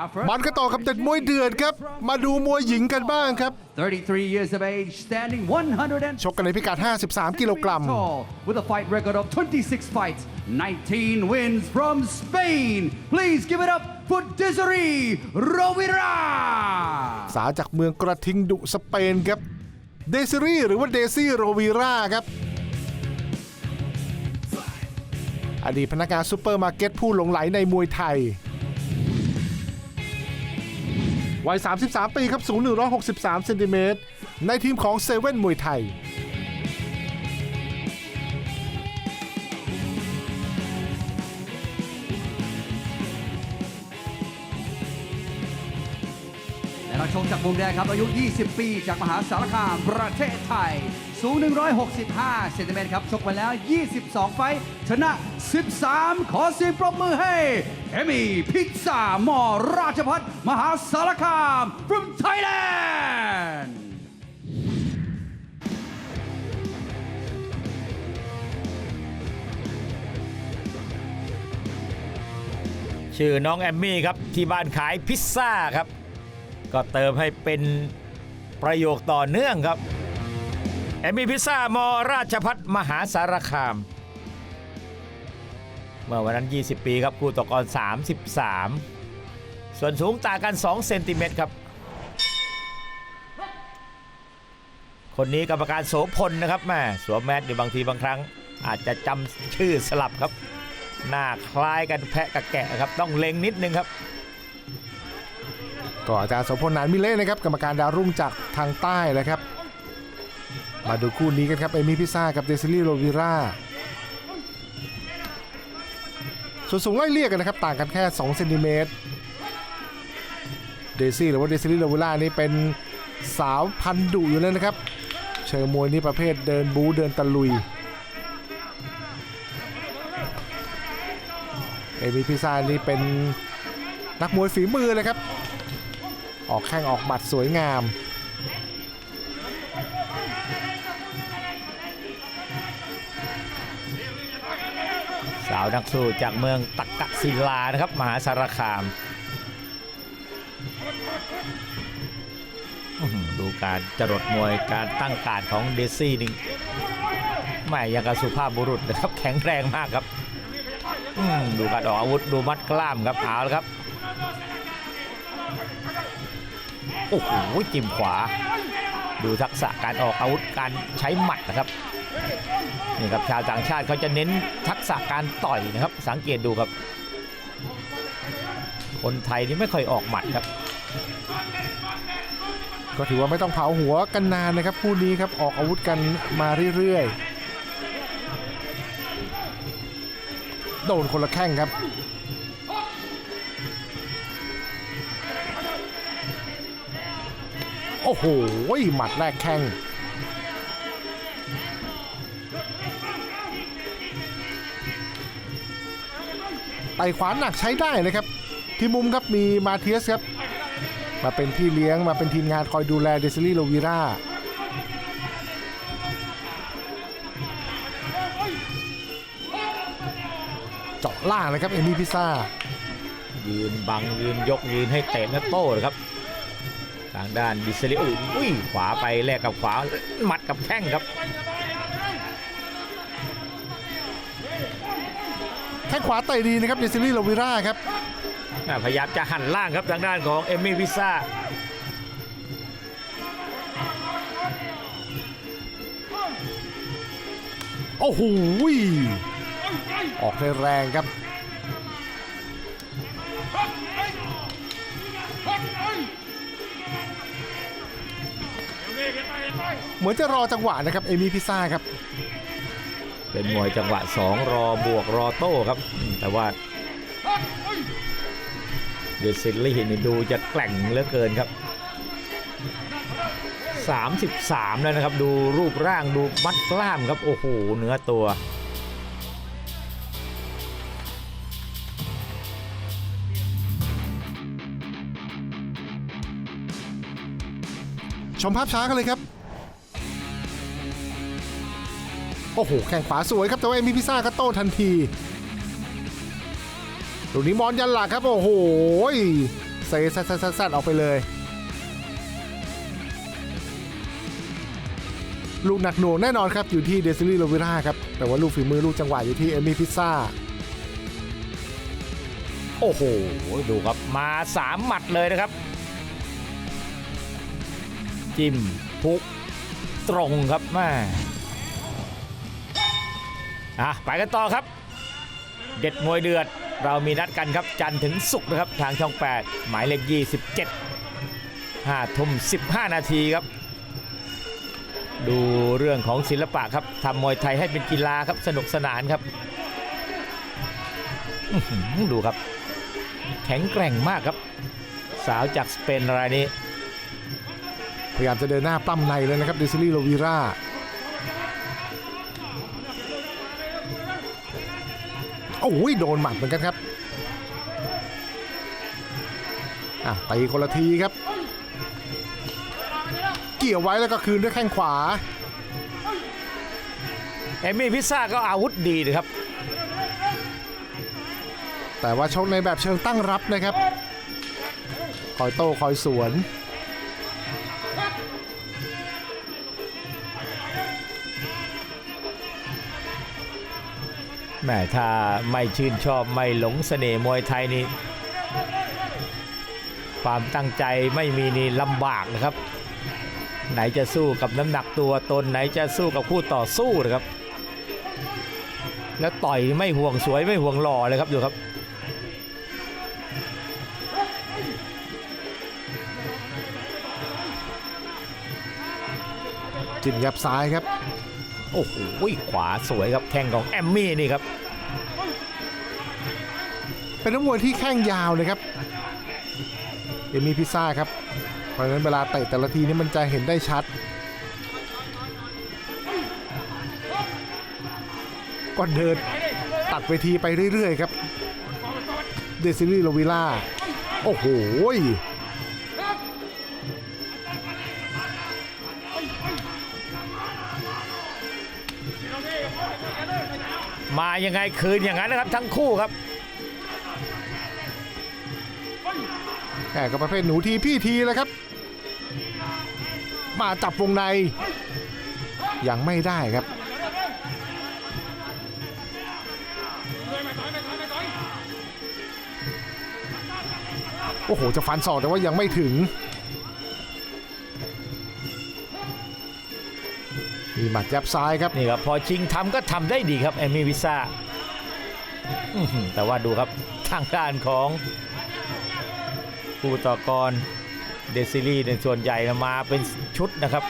Our first มันก็ต่อกับเด็ดมวยเดือดครับ มาดูมวยหญิงกันบ้างครับ 33 years of age, standing 100ชกกันในพิกัด 53 กิโลกรัม tall, with a fight record of 26 fights, 19 wins from Spain. Please give it up for Desiree Rovira. สาวจากเมืองกระทิงดุสเปนครับ เดซิรี่หรือว่าเดซี่โรวีราครับอดีตพนักงานซูเปอร์มาร์เก็ตผู้หลงไหลในมวยไทย วัย 33 ปีครับ สูง 163 เซนติเมตร ในทีมของเซเว่นมวยไทย จากมุมแดงครับอายุ 20 ปี จากมหาสารคามประเทศไทย สูง 165 เซนติเมตรครับ ชกมาแล้ว 22 ไฟชนะ 13 ขอเสียงปรบมือให้ เอมี่พิซซ่ามอราชพัฒมหาสารคาม from Thailand ชื่อน้องแอมมี่ครับ ที่บ้านขายพิซซ่าครับ ก็เติมให้เป็นประโยคต่อเนื่องครับแอมมี่พิซซ่ามอราชพัฒมหาสารคาม เมื่อวันนั้น 20 ปีครับคู่ต่อกร 33 ส่วนสูงต่างกัน 2 เซนติเมตรครับ คนนี้กรรมการโสพลนะครับแม่สวมแมสอยู่บางทีบางครั้ง อาจจะจำชื่อสลับครับ หน้าคล้ายกันแพะกับแกะครับ ต้องเล็งนิดนึงครับ ก็อาจารย์สมพลนานมิเล่นะครับกรรมการดาวรุ่งจากทางใต้เลยครับ มาดูคู่นี้กันครับเอมี่พิซซ่ากับเดซิลี่โรวิราส่วนสูงไล่เลี่ยกันนะครับต่างกันแค่2เซนติเมตรเดซี่หรือว่าเดซิลี่โรวิรานี่เป็นสาวพันดุอยู่เลยนะครับ เชิงมวยนี่ประเภทเดินบูเดินตะลุยเอมี่พิซซ่านี่เป็นนักมวยฝีมือเลยครับ ออกแข้งออกหมัดสวยงาม สาวนักสู้จากเมืองตักกะศิลานะครับ มหาสารคามดูการจรดมวยการตั้งการของเดซี่นี่ไม่ยังกับสุภาพบุรุษนะครับ แข็งแรงมากครับดูการออกอาวุธดูมัดกล้ามครับเอาละครับ โอ้โหจิ้มขวา ดูทักษะการออกอาวุธการใช้หมัดนะครับนี่ครับชาวต่างชาติเขาจะเน้นทักษะการต่อยนะครับ สังเกตดูครับ คนไทยนี่ไม่ค่อยออกหมัดครับ ก็ถือว่าไม่ต้องเผาหัวกันนานนะครับคู่นี้ครับออกอาวุธกันมาเรื่อยๆ โดนคนละแข้งครับ โอ้โหหมัดแรกแข้งไต่ขวาหนักใช้ได้นะครับ ที่มุมครับมีมาเทียสครับ มาเป็นพี่เลี้ยงมาเป็นทีมงานคอยดูแลเดซิลี่โลวีราเจาะล่างนะครับ เอมี่พิซซ่า ยืนบังยืนยกยืนให้เตะและโต้นะครับ ทางด้านดิเซลิอุอุ้ยขวาไปแลกกับขวาหมัดกับแข้งครับแข้งขวาเตะดีนะครับเดซิลี่โลวีราครับอ่าพยายามจะหันล่างครับทางด้านของเอมมี่พิซซ่าโอ้โหออกได้แรงครับ เหมือนจะรอจังหวะนะครับเอมี่พิซซ่าครับ เป็นมวยจังหวะ 2 รอบวกรอโต้ครับอืมแต่ว่าเดซิลลี่นี่ดูจะแกล่งเหลือเกินครับ 33 แล้วนะครับ ดูรูปร่างดูมัดกล้ามครับ โอ้โหเนื้อตัวชมภาพช้ากันเลยครับ โอ้โห แข่งขวาสวยครับ แต่ว่าเอมี่พิซซ่าก็โต้ทันทีลูกนี้มอนยันหลักครับ โอ้โหเซซัดซัดซัดออกไปเลย ลูกหนักหน่วงแน่นอนครับ อยู่ที่เดซิลี่โลวิล่าครับ แต่ว่าลูกฝีมือลูกจังหวะอยู่ที่เอมี่พิซซ่าโอ้โห ดูครับ มาสามหมัดเลยนะครับ จิ้มพุกตรงครับแม่ อะไปกันต่อครับ เด็ดมวยเดือดเรามีนัดกันครับจันทร์ถึงศุกร์นะครับทางช่อง 8 หมายเลข 27 5ทุ่ม15 นาทีครับ ดูเรื่องของศิลปะครับทำมวยไทยให้เป็นกีฬาครับสนุกสนานครับดูครับ แข็งแกร่งมากครับ สาวจากสเปนรายนี้ พยายามจะเดินหน้าปั้มในเลยนะครับเดซิลี่โลวิรา โอ้ยโดนหมัดเหมือนกันครับอะตีคนละทีครับ เกี่ยวไว้แล้วก็คืนด้วยแข้งขวาเอมมี่พิซซ่าก็อาวุธดีนะครับ แต่ว่าชกในแบบเชิงตั้งรับนะครับ คอยโต้คอยสวน แหมถ้าไม่ชื่นชอบไม่หลงเสน่ห์มวยไทยนี่ความตั้งใจไม่มีนี่ลำบากนะครับ ไหนจะสู้กับน้ำหนักตัวตนไหนจะสู้กับคู่ต่อสู้นะครับ แล้วต่อยไม่ห่วงสวยไม่ห่วงหล่อเลยครับดูครับจิ้มยับซ้ายครับ โอ้โหขวาสวยครับแข้งของแอมมี่นี่ครับ เป็นนักมวยที่แข้งยาวนะครับเอมี่พิซซ่าครับ เพราะฉะนั้นเวลาเตะแต่ละทีนี่มันจะเห็นได้ชัด ก็เดินตัดเวทีไปเรื่อยๆครับ เดซิลี่โลวิล่า โอ้โห มายังไงคืนอย่างนั้นนะครับทั้งคู่ครับแหมก็ประเภทหนูทีพี่ทีเลยครับ มาจับวงใน ยังไม่ได้ครับ โอ้โห จะฟันศอกแต่ว่ายังไม่ถึง มีหมัดยับซ้ายครับนี่ครับพอชิงทำก็ทำได้ดีครับแอมมี่วิซ่าอื้อหือแต่ว่าดูครับทางด้านของผู้ต่อกรเดซิลี่ในส่วนใหญ่มาเป็นชุดนะครับ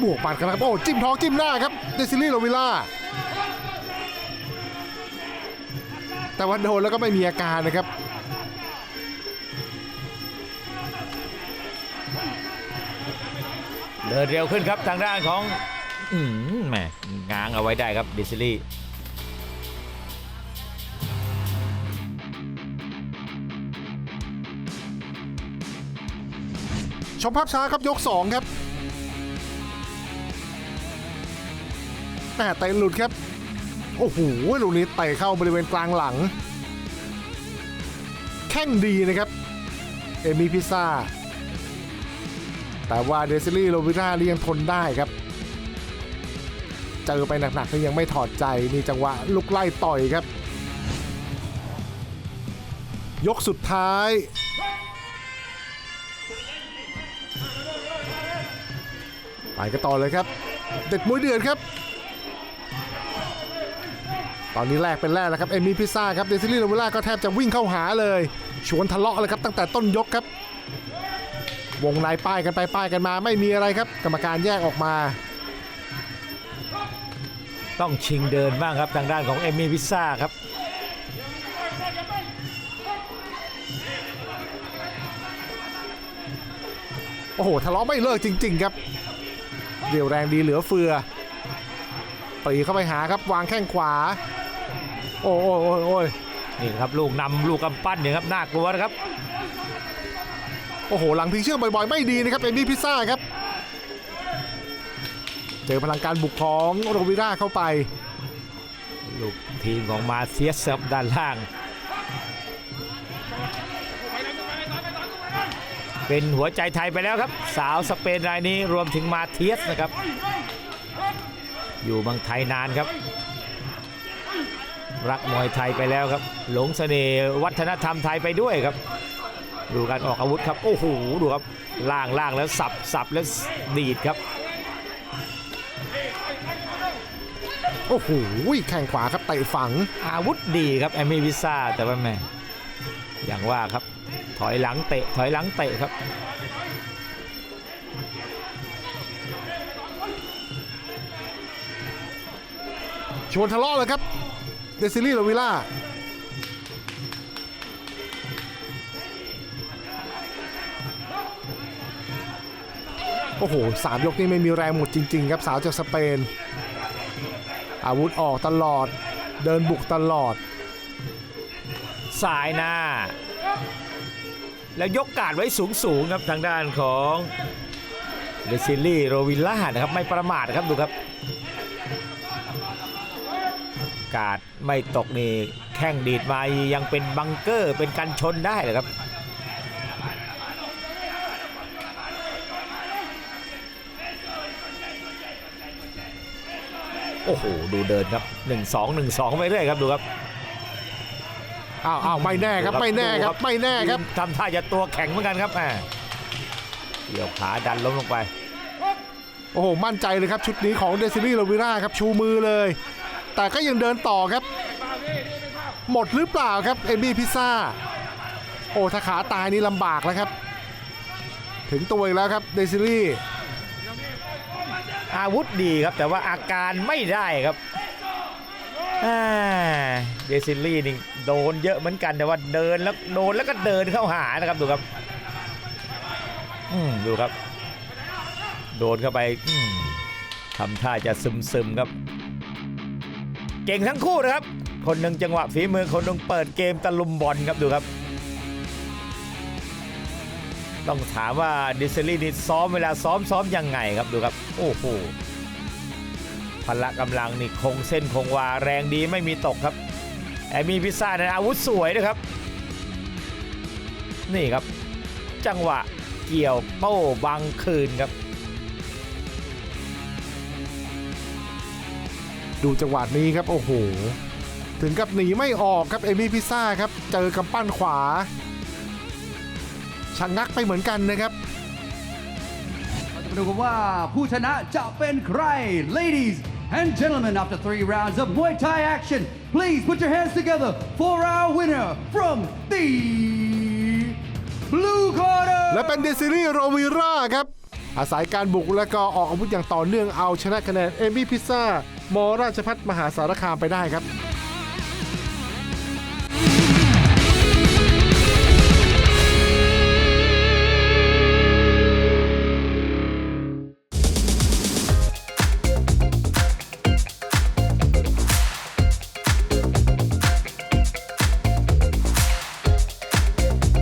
บวกปัดกันนะครับโอ้จิ้มท้องจิ้มหน้าครับเดซิลี่โลวิล่าแต่ว่าโดนแล้วก็ไม่มีอาการนะครับ เดินเร็วขึ้นครับทางด้านของอืมแหมง้างเอาไว้ได้ครับเดซิลี่ชมภาพช้าครับยก 2 ครับแม่เตะหลุดครับ โอ้โหลูกนี้เตะเข้าบริเวณกลางหลัง แข้งดีนะครับ เอมี่พิซ่า แต่ว่าเดซิลี่โรวิรานี่ยงทนได้ครับ เจอไปหนักๆก็ยังไม่ถอดใจนี่จังหวะลุกไล่ต่อยครับ ยกสุดท้าย ไปกันต่อเลยครับ เด็ดมวยเดือดครับ ตอนนี้แรกเป็นแรกแล้วครับ เอมี่พิซซ่าครับเดซิลี่โรเวล่าก็แทบจะวิ่งเข้าหาเลย ชวนทะเลาะเลยครับตั้งแต่ต้นยกครับ วงในป้ายกันไปป้ายกันมาไม่มีอะไรครับ กรรมการแยกออกมา ต้องชิงเดินบ้างครับทางด้านของเอมมี่วิซ่าครับโอ้โหทะเลาะไม่เลิกจริง ๆ ครับเดี่ยวแรงดีเหลือเฟือปรีเข้าไปหาครับวางแข้งขวา โอ้โอ้โอ้โอ้ยนี่ครับลูกนำลูกกำปั้นเนี่ยครับน่ากลัวนะครับ โอ้โห หลังพิงเชื่อมบ่อยๆ ไม่ดีนะครับเอมี่พิซซ่าครับ เจอพลังการบุกของโรวิราเข้าไป ลูกทีมของมาเซียสครับด้านล่าง เป็นหัวใจไทยไปแล้วครับ สาวสเปนรายนี้รวมถึงมาเทียสนะครับ อยู่เมืองไทยนานครับ รักมวยไทยไปแล้วครับ หลงเสน่ห์วัฒนธรรมไทยไปด้วยครับ ดูการออกอาวุธครับ โอ้โห ดูครับ ล่างล่างแล้วสับสับแล้วดีดครับ โอ้โหแข่งขวาครับเตะฝัง อาวุธดีครับแอมมี่วิซ่าแต่ว่าแม่อย่างว่าครับ ถอยหลังเตะ ถอยหลังเตะครับชวนทะเลาะเลยครับ เดซิลี่โรวิล่า โอ้โหสามยกนี้ไม่มีแรงหมดจริง ๆ ครับสาวจากสเปน อาวุธออกตลอดเดินบุกตลอด สายหน้า แล้วยกกาดไว้สูงสูงๆครับทางด้านของเดซิลลี่โรวิลล่านะครับไม่ประมาทครับดูครับ กาดไม่ตกนี่แข้งดีดมายังเป็นบังเกอร์เป็นกันชนได้เลยครับ โอ้โหดูเดินครับ 1 2 1 2ไปเรื่อยครับดูครับอ้าวอ้าวไม่แน่ครับไม่แน่ครับไม่แน่ครับทำท่าจะตัวแข็งเหมือนกันครับแหมเกี่ยวขาดันล้มลงไป โอ้โห มั่นใจเลยครับชุดนี้ของเดซิลี่โรวิล่าครับชูมือเลย แต่ก็ยังเดินต่อครับ หมดหรือเปล่าครับเอมี่พิซซ่า โอ้ถ้าขาตายนี่ลำบากแล้วครับ ถึงตัวอีกแล้วครับเดซิลี่ อาวุธดีครับแต่ว่าอาการไม่ได้ครับเดซิลลี่นี่โดนเยอะเหมือนกันแต่ว่าเดินแล้วโดนแล้วก็เดินเข้าหานะครับดูครับดูครับ โดนเข้าไปทำท่าจะซึมซึมๆครับ เก่งทั้งคู่นะครับ คนหนึ่งจังหวะฝีมือคนหนึ่งเปิดเกมตะลุมบอลครับดูครับ ต้องถามว่าดิสลี่นี่ซ้อมเวลาซ้อมซ้อมยังไงครับดูครับ โอ้โหพละกำลังนี่คงเส้นคงวาแรงดีไม่มีตกครับแอมี่พิซซ่าในนอาวุธสวยนะครับ นี่ครับ จังหวะเกี่ยวโป้บังคืนครับ ดูจังหวะนี้ครับ โอ้โห ถึงกับหนีไม่ออกครับเอมี่พิซซ่าครับ เจอกำปั้นขวา ชะงงักไปเหมือนกันนะครับเราจะมาดูกันว่าผู้ชนะจะเป็นใคร Ladies and gentlemen after three rounds of Muay Thai action please put your hands together for our winner from the blue corner และเป็นเดซิลี่โรวิราครับ อาศัยการบุกและก็ออกอาวุธอย่างต่อเนื่องเอาชนะคะแนนเอมี่พิซซ่ามอราชพัฒมหาสารคามไปได้ครับ